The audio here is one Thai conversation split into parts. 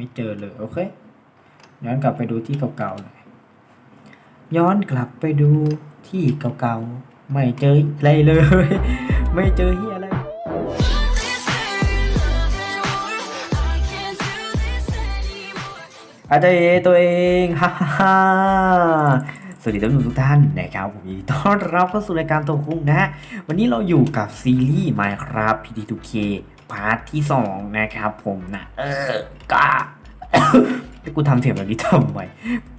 ไม่เจอเลยโอเค ย้อนกลับไปดูที่เก่าๆหน่อยย้อนกลับไปดูที่เก่าๆ ไม่เจออะไรเลย ไม่เจอเฮียอะไร อาจารตัวเองฮ่าฮ่าฮ่าสวัสดีท่านผู้ชมทุกท่านนะครับผมยินดีต้อนรับเข้าสู่รายการตัวคุ้งนะฮะวันนี้เราอยู่กับซีรีส์ Minecraft PT2K พาร์ทที่2นะครับผมนะเออกากูทำเสียงแบบนี้ทำไม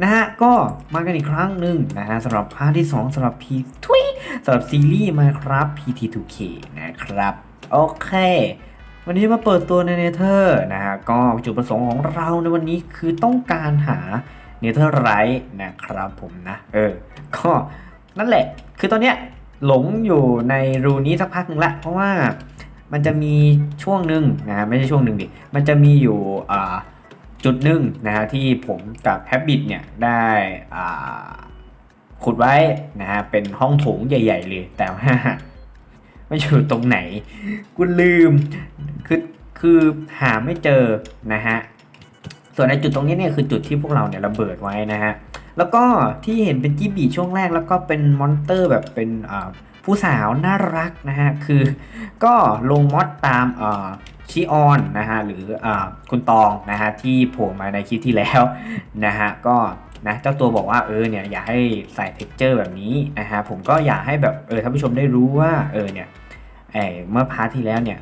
นะฮะก็มากันอีกครั้งหนึ่งนะฮะสำหรับพาร์ทที่ 2สำหรับ P ทุยสำหรับซีรีส์ Minecraft PT2K นะครับ โอเค วันนี้มาเปิดตัวในเนเธอร์นะฮะก็จุดประสงค์ของเราในวันนี้คือต้องการหาเนเธอร์ไรท์นะครับผมนะ เออ ก็นั่นแหละ คือตอนเนี้ยหลงอยู่ในรูนี้สักพักหนึ่งละเพราะว่า มันจะมีช่วงหนึ่งนะฮะไม่ใช่ช่วงหนึ่งดิ มันจะมีอยู่จุดหนึ่งนะฮะที่ผมกับแฮบบิตเนี่ยได้ขุดไว้นะฮะเป็นห้องโถงใหญ่ ๆ เลย แต่ว่าไม่อยู่ตรงไหนกูลืมคือคือหาไม่เจอนะฮะส่วนในจุดตรงนี้เนี่ยคือจุดที่พวกเราเนี่ยระเบิดไว้นะฮะแล้วก็ที่เห็นเป็นจิบีช่วงแรกแล้วก็เป็นมอนเตอร์แบบเป็นอ่า ผู้สาวน่ารักนะฮะคือก็ลงมอดตามชิออนนะฮะหรืออคุณตองนะฮะที่โผล่มาในคลิปที่แล้วนะฮะก็นะเจ้าตัวบอกว่าเออเนี่ยอยากให้ใส่เท็กเจอร์แบบนี้นะฮะผมก็อยากให้แบบเออท่านผู้ชมได้รู้ว่าเออเนี่ยเอ่อเมื่อพาร์ทที่แล้วเนี่ย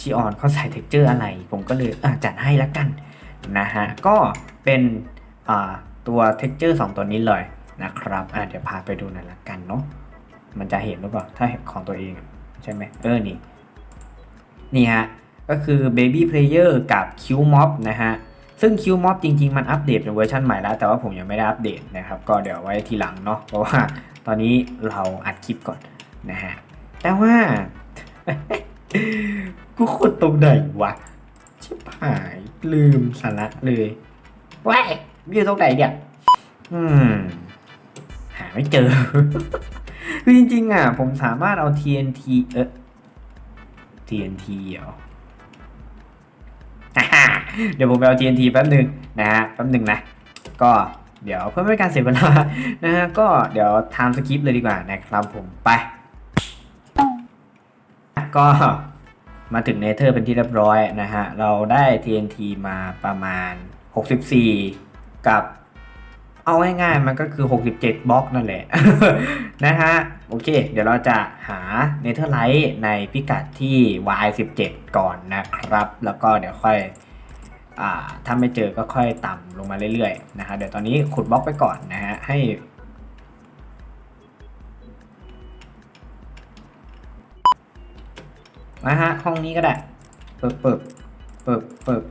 ชิออนเขาใส่เท็กเจอร์อะไร ผมก็เลยจัดให้ล้วกันนะฮะก็เป็นตัวเท็กเจอร์2ตัวนี้เลยนะครับเดี๋ยวพาไปดูหน่อยละกันเนาะ มันจะเห็นหรือเปล่า ถ้าเห็นของตัวเองใช่ไหมเออ นี่ นี่ฮะ ก็คือ Baby Player กับ Q Mob นะฮะ ซึ่ง Q Mob จริง ๆ มันอัปเดตเป็นเวอร์ชันใหม่แล้ว แต่ว่าผมยังไม่ได้อัปเดตนะครับ ก็เดี๋ยวไว้ทีหลังเนาะ เพราะว่าตอนนี้เราอัดคลิปก่อนนะฮะ แต่ว่า กูขุดตรงไหนวะ ชิบหายลืมสาระเลยว้ายอยู่ตรงไหนเนี่ย อืม หาไม่เจอ คือจริงๆอะผมสามารถเอา TNT เออ TNT เหรอเดี๋ยวผมไปเอา TNT แป๊บหนึ่งนะฮะแป๊บหนึ่งนะ ก็เดี๋ยวเพื่อไม่ให้การเสียเวลานะฮะก็เดี๋ยว time skip เลยดีกว่านะครับผมไป ก็มาถึงเนเธอร์เป็นที่เรียบร้อยนะฮะ เราได้ TNT มาประมาณ 64 กับ เอาง่ายๆ มันก็คือ 67บล็อกนั่นแหละนะฮะ โอเค เดี๋ยวเราจะหาเนเธอร์ไลท์ในพิกัดที่ Y17 ก่อนนะครับ แล้วก็เดี๋ยวค่อยอถ้าไม่เจอก็ค่อยต่ำลงมาเรื่อยๆนะฮะเดี๋ยวตอนนี้ขุดบล็อกไปก่อนนะฮะให้นะฮะห้องนี้ก็ได้ เปิดเปิดเปิดเปิด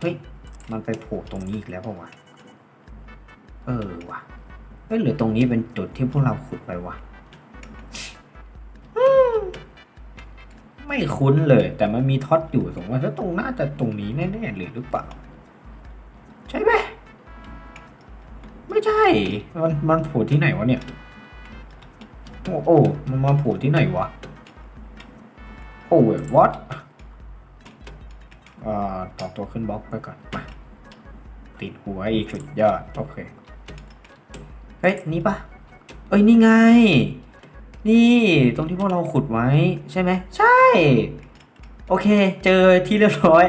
เฮ้ย มันไปโผล่ตรงนี้อีกแล้วป่าวะ ออว่ะเฮ้ยหรือตรงนี้เป็นจุดที่พวกเราขุดไปวะไม่คุ้นเลย แต่มันมีท็อตอยู่สมมติว่าถ้าตรงน่าจะตรงนี้แน่ๆเลยหรือเปล่า ใช่ไหมไม่ใช่ มันมันผล่ที่ไหนวะเนี่ยโอ้โอ้มันมาผล่ที่ไหนวะโอ้เว้ย what อ่าต่อตัวขึ้นบล็อกไปก่อนมาติดหัวอีกสุดยอด โอเค เฮ้ย นี่ปะเอ้ย นี่ไง นี่ตรงที่พวกเราขุดไว้ใช่ไหม ใช่ โอเค เจอที่เรียบร้อย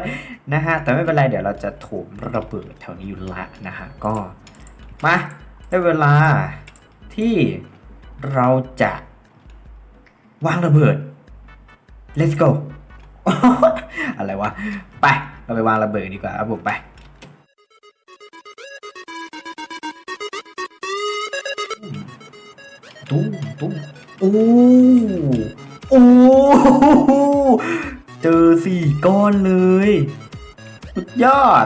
นะฮะ แต่ไม่เป็นไร เดี๋ยวเราจะถมระเบิดแถวนี้อยู่ละนะฮะ ก็ มาได้เวลาที่เราจะวางระเบิด let's go อะไรวะ ไป เราไปวางระเบิดดีกว่าครับผมไป ตุ้มตุ้มโอ้โอ้เจอสี่ก้อนเลยสุดยอด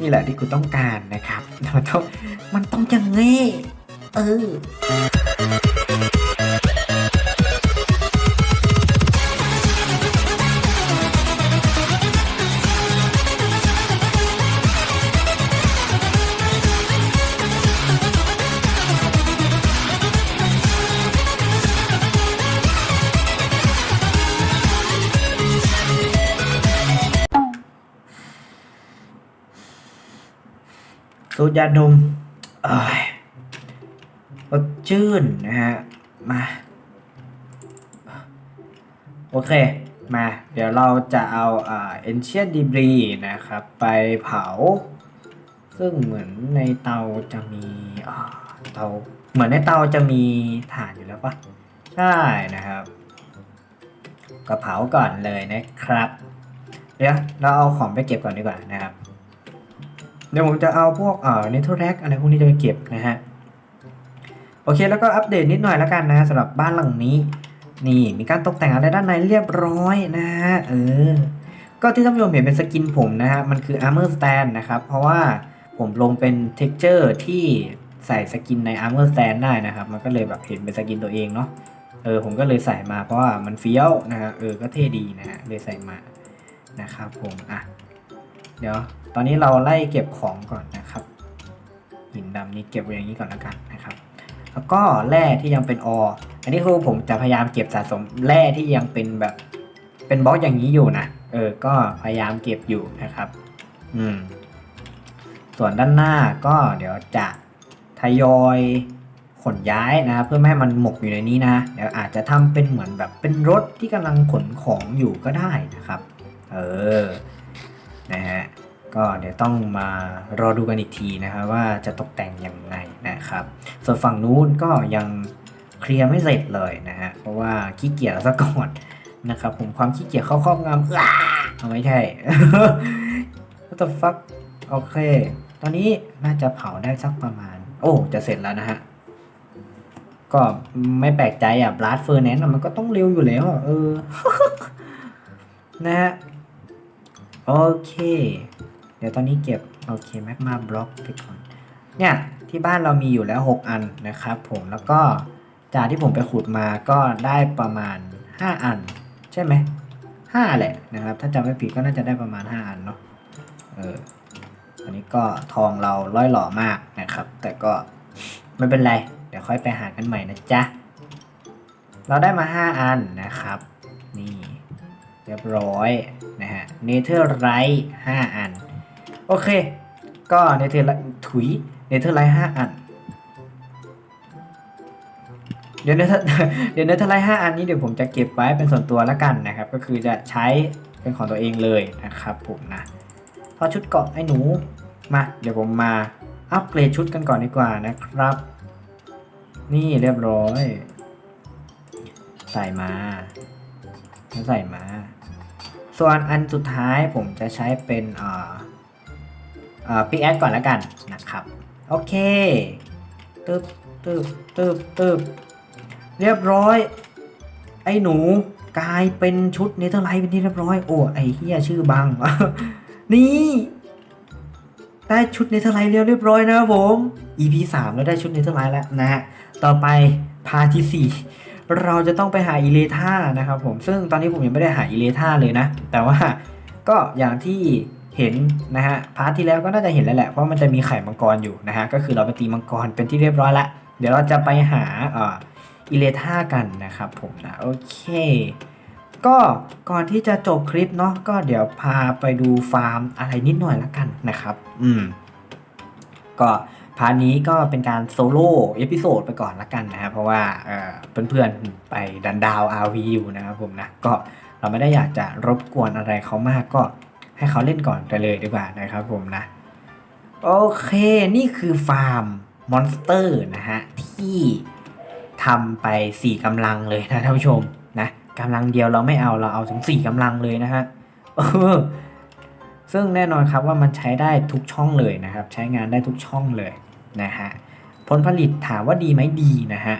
นี่แหละที่กูต้องการนะครับ มันต้องมันต้องอย่างงี้เออ สูดยาดมเอ้ยสชื่นนะฮะ มา โอเค มา เดี๋ยวเราจะเอาอ่า ancient debris นะครับ ไปเผา ซึ่งเหมือนในเตาจะมีอ่าเตา เหมือนในเตาจะมีถ่านอยู่แล้วปะใช่นะครับก็เผาก่อนเลยนะครับ เดี๋ยวเราเอาของไปเก็บก่อนดีกว่านะครับ เดี๋ยวผมจะเอาพวกเอ่อเนเธอร์แรกอะไรพวกนี้จะไปเก็บนะฮะ โอเคแล้วก็อัปเดตนิดหน่อยแล้วกันนะสำหรับบ้านหลังนี้ นี่มีการตกแต่งอะไรด้านในเรียบร้อยนะฮะ เออ ก็ที่ท่านผู้ชมเห็นเป็นสกินผมนะฮะ มันคือ Armor Stand นะครับ เพราะว่าผมลงเป็น Texture ที่ใส่สกินใน Armor Stand ได้นะครับ มันก็เลยแบบเห็นเป็นสกินตัวเองเนาะเออผมก็เลยใส่มาเพราะว่ามันเฟี้ยวนะฮะเออก็เท่ดีนะฮะเลยใส่มานะครับผมอะ เดี๋ยว ตอนนี้เราไล่เก็บของก่อนนะครับหินดำนี้เก็บไว้อย่างนี้ก่อนแล้วกันนะครับ แล้วก็แร่ที่ยังเป็นออันนี้คือผมจะพยายามเก็บสะสมแร่ที่ยังเป็นแบบเป็นบล็อกอย่างนี้อยู่นะเออ ก็พยายามเก็บอยู่นะครับ อืม ส่วนด้านหน้าก็เดี๋ยวจะทยอยขนย้ายนะเพื่อไม่ให้มันหมกอยู่ในนี้นะเดี๋ยวอาจจะทำเป็นเหมือนแบบเป็นรถที่กำลังขนของอยู่ก็ได้นะครับ เออ นะฮะก็เดี๋ยวต้องมารอดูกันอีกทีนะครับว่าจะตกแต่งยังไงนะครับ ส่วนฝั่งนู้นก็ยังเคลียร์ไม่เสร็จเลยนะฮะเพราะว่าขี้เกียจซะก่อนนะครับผมความขี้เกียจเข้าครอบงำเอาไม่ใช่ What the fuck โอเค ตอนนี้น่าจะเผาได้สักประมาณ โอ้ จะเสร็จแล้วนะฮะ ก็ไม่แปลกใจอะบลัดเฟอร์แนนมันก็ต้องเร็วอยู่แล้วเออ นะฮะ โอเค เดี๋ยวตอนนี้เก็บ โอเคแมกมาบล็อกไปก่อน เนี่ย ที่บ้านเรามีอยู่แล้ว 6 อันนะครับผมแล้วก็จากที่ผมไปขุดมาก็ได้ประมาณ 5 อัน ใช่ไหม5แหละนะครับ ถ้าจำไม่ผิดก็น่าจะได้ประมาณ 5 อันเนาะเอออันนี้ก็ทองเราล่อยหล่อมากนะครับ แต่ก็ไม่เป็นไร เดี๋ยวค่อยไปหากันใหม่นะจ๊ะ เราได้มา 5 อันนะครับ นี่เรียบร้อยน เนเธอร์ไรท์5อัน โอเค ก็เนเธอร์ถุยเนเธอร์ไลท์ห้าอัน เดี๋ยวเนเธอร์เดี๋ยวเนเธอร์ไลท์ห้าอันนี้เดี๋ยวผมจะเก็บไว้เป็นส่วนตัวแล้วกันนะครับ ก็คือจะใช้เป็นของตัวเองเลยนะครับผมนะพอชุดเกาะไอ้หนูมาเดี๋ยวผมมาอัปเกรดชุดกันก่อนดีกว่านะครับ นี่เรียบร้อย ใส่มาใส่มา ส่วนอันสุดท้ายผมจะใช้เป็นเอ่อเอ่อปิกแอดก่อนแล้วกันนะครับ โอเคตึบตึบตึบตึบเรียบร้อย ไอ้หนูกลายเป็นชุดเนเธอร์ไลท์เป็นที่เรียบร้อย โอ้ไอ้เฮียชื่อบัง นี่ได้ชุดเนเธอร์ไลท์เรียบร้อยนะครับผม EP 3 แล้วได้ชุดเนเธอร์ไลท์แล้วนะฮะ ต่อไปพาร์ทที่ 4 เราจะต้องไปหาอิเลท่านะครับผมซึ่งตอนนี้ผมยังไม่ได้หาอิเลท่าเลยนะ แต่ว่าก็อย่างที่เห็นนะฮะพาร์ทที่แล้วก็น่าจะเห็นแล้วแหละเพราะมันจะมีไข่มังกรอยู่นะฮะก็คือเราไปตีมังกรเป็นที่เรียบร้อยละเดี๋ยวเราจะไปหาอิเลท่ากันนะครับผมนะโอเค ก็ก่อนที่จะจบคลิปเนาะก็เดี๋ยวพาไปดูฟาร์มอะไรนิดหน่อยละกันนะครับ อืมก็าร์ทนี้ก็เป็นการโซโล่เอพิโซดไปก่อนละกันนะครับเพราะว่าเเพื่อนๆไปดันดาว RV อยู่นะครับผมนะก็เราไม่ได้อยากจะรบกวนอะไรเขามากก็ให้เขาเล่นก่อนไปเลยดีกว่านะครับผมนะ โอเคนี่คือฟาร์มมอนสเตอร์นะฮะ ที่ทำไป 4กำลังเลยนะท่านผู้ชมนะกำลังเดียวเราไม่เอาเราเอาถึง 4กำลังเลยนะฮะซึ่งแน่นอนครับว่ามันใช้ได้ทุกช่องเลยนะครับ ใช้งานได้ทุกช่องเลย นะฮะผลผลิตถามว่าดีไหมดีนะฮะ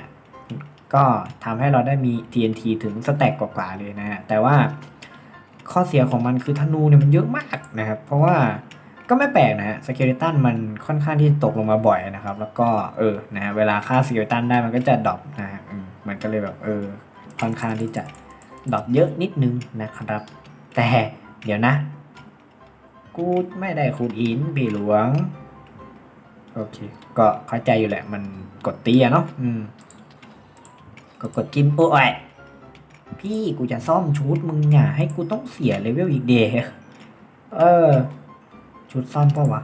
ก็ทำให้เราได้มี TNT ถึงสแต็กกว่าๆเลยนะฮะแต่ว่าข้อเสียของมันคือธนูเนี่ยมันเยอะมากนะครับ เพราะว่าก็ไม่แปลกนะฮะสเกเลตันมันค่อนข้างที่ตกลงมาบ่อยนะครับ แล้วก็เออนะฮะเวลาฆ่าสเกเลตันได้มันก็จะดรอปนะฮะมันก็เลยแบบเออค่อนข้างที่จะดรอปเยอะนิดนึงนะครับ แต่เดี๋ยวนะ กูไม่ได้คูดอินพี่หลวง โอเค ก็เข้าใจอยู่แหละ มันกดตีอะเนาะอืม ก็กดกินโอ้ยพี่กูจะซ่อมชุดมึงอย่าให้กูต้องเสียเลเวลอีกเดย์เออ ชุดซ่อมปะวะ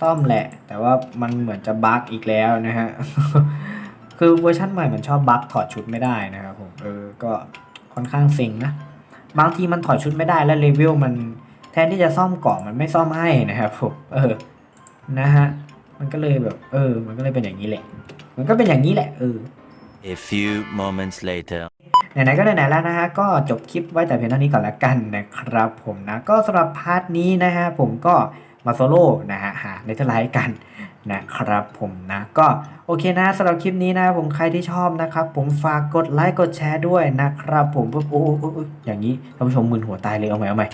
ซ่อมแหละ แต่ว่ามันเหมือนจะบั๊กอีกแล้วนะฮะ คือเวอร์ชันใหม่มันชอบบั๊กถอดชุดไม่ได้นะครับผม เออ ก็ค่อนข้างเซ็งนะ บางทีมันถอดชุดไม่ได้แล้วเลเวลมันแทนที่จะซ่อมเกาะมันไม่ซ่อมให้นะครับผม เออ นะฮะ มันก็เลยแบบ เออ มันก็เลยเป็นอย่างนี้แหละ มันก็เป็นอย่างนี้แหละเออ A few moments later. ไหนๆก็ไหนๆแล้วนะฮะ ก็จบคลิปไว้แต่เพียงเท่านี้ก่อนละกันนะครับผมนะ ก็สำหรับพาร์ทนี้นะฮะ ผมก็มาโซโล่นะฮะหาในเทอร์ไลท์กันนะครับผมนะก็โอเคนะสำหรับคลิปนี้นะผมใครที่ชอบนะครับ ผมฝากกดไลค์กดแชร์ด้วยนะครับ ผมโอ้โอ้โอ้โอ้อย่างนี้ท่านผู้ชมมึนหัวตายเลยเอาใหม่เอาใหม่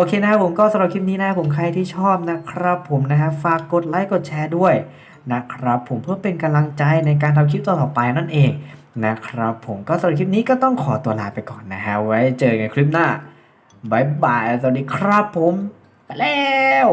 โอเคนะครับผมก็สำหรับคลิปนี้นะผมใครที่ชอบนะครับผมนะฮะฝากกดไลค์กดแชร์ด้วยนะครับผมเพื่อเป็นกำลังใจในการทำคลิปต่อๆไปนั่นเองนะครับผมก็สำหรับคลิปนี้ก็ต้องขอตัวลาไปก่อนนะฮะไว้เจอกันคลิปหน้าบายบายสวัสดีครับผมไปแล้ว